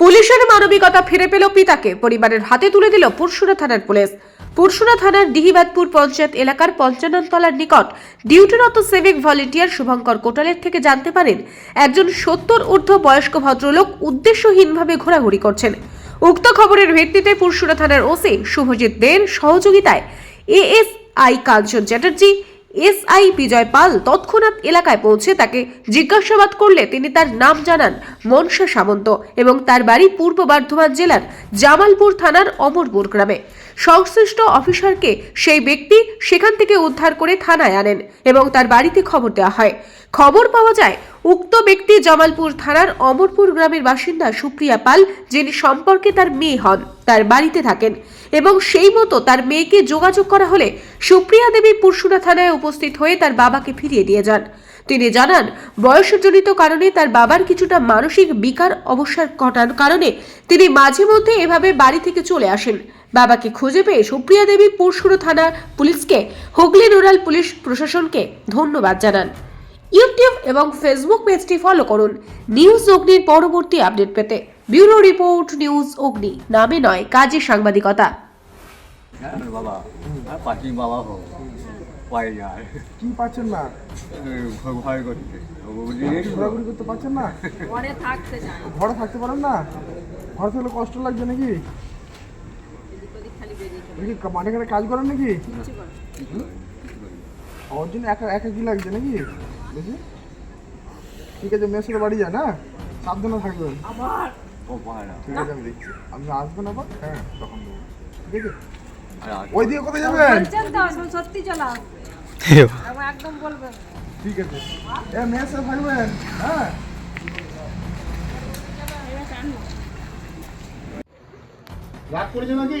পুলিশের মানবিকতা ফিরে পেল পিতাকে। পরিবারের হাতে তুলে দিল পুরসুরা থানার পুলিশ। পুরসুরা থানার ডিহিবাদপুর পঞ্চায়েত এলাকার পঞ্চাননতলার নিকট ডিউটিরত সিভিক ভলেন্টিয়ার শুভঙ্কর কোটালের থেকে জানতে পারেন, একজন সত্তর ঊর্ধ্ব বয়স্ক ভদ্রলোক উদ্দেশ্যহীনভাবে ঘোরাঘুরি করছেন। উক্ত খবরের ভিত্তিতে পুরসুরা থানার ওসি শুভজিৎ দের সহযোগিতায় এএসআই কাঞ্চন চ্যাটার্জি এসআই বিজয় পাল তৎক্ষণাৎ এলাকায় পৌঁছে তাকে জিজ্ঞাসাবাদ করলে তিনি তার নাম জানান মনসা সামন্ত এবং তার বাড়ি পূর্ব বর্ধমান জেলার জামালপুর থানার অমরপুর গ্রামে। সংশ্লিষ্ট অফিসারকে সেই ব্যক্তি সেখান থেকে উদ্ধার করে থানায় আনেন এবং তার বাড়িতে খবর দেওয়া হয়। খবর পাওয়া যায়, উক্ত ব্যক্তি জামালপুর থানার অমরপুর গ্রামের বাসিন্দা সুপ্রিয়া পাল, যিনি সম্পর্কে তার মেয়ে হন, তার বাড়িতে থাকেন এবং সেই মতো তার মেয়েকে যোগাযোগ করা হলে সুপ্রিয়া দেবী পুরসুরা থানায় উপস্থিত হয়ে তার বাবাকে ফিরিয়ে দিয়ে যান। তিনি জানান, বয়সজনিত কারণে তার বাবার কিছুটা মানসিক বিকার অবসর ঘটার কারণে তিনি মাঝে মধ্যে এভাবে বাড়ি থেকে চলে আসেন। বাবাকে খুঁজে পেয়ে সুপ্রিয়া দেবী পুরসুরা থানার পুলিশকে হুগলি রুরাল পুলিশ প্রশাসনকে ধন্যবাদ জানান। ইউটিউব এবং ফেসবুক পেজটি ফলো করুন। নিউজ অগ্নির পরবর্তী আপডেট পেতে ব্যুরো রিপোর্ট নিউজ অগ্নি নামে নয় কাজে সাংবাদিকতা। হ্যাঁ বাবা। পাখি বাবা হোক পাই যায়। কি পাচ্ছেন না? ভয় করছে। ঘোরাঘুরি করতে পারছেন না? ঘরে থাকতে ঘরে থাকতে পারেন না? ঘরে থাকলে কষ্ট লাগছে নাকি? মাঠে ঘাটে কাজ করেন নাকি। ওর জন্য একা একা কি লাগছে নাকি? বেশি ঠিক আছে মেয়ের বাড়ি যান হ্যাঁ? সাবধানে থাকবেন। ঠিক আছে আমি দেখছি। আপনি আসবেন আবার? হ্যাঁ তখন ঠিক আছে ওই দিকে কোথায় যাবেন? সত্যি চলে একদম বলবেন। ঠিক আছে। এ সাথে থাকবেন হ্যাঁ? রাগ করেছে নাকি?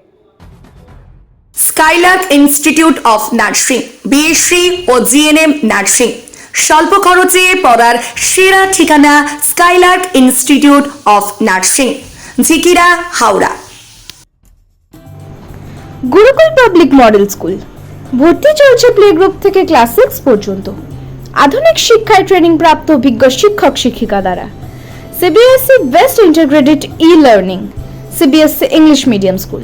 Skylark Institute of Nursing BSc O GNM nursing স্বল্প খরচে পড়ার সেরা ঠিকানা Skylark Institute of Nursing Jhikira, Howrah. Gurukul public model school ভর্তি চলছে প্লে গ্রুপ থেকে ক্লাস সিক্স পর্যন্ত। আধুনিক শিক্ষায় ট্রেনিং প্রাপ্ত অভিজ্ঞ শিক্ষক শিক্ষিকা দ্বারা। CBSE best integrated e learning CBSC English medium school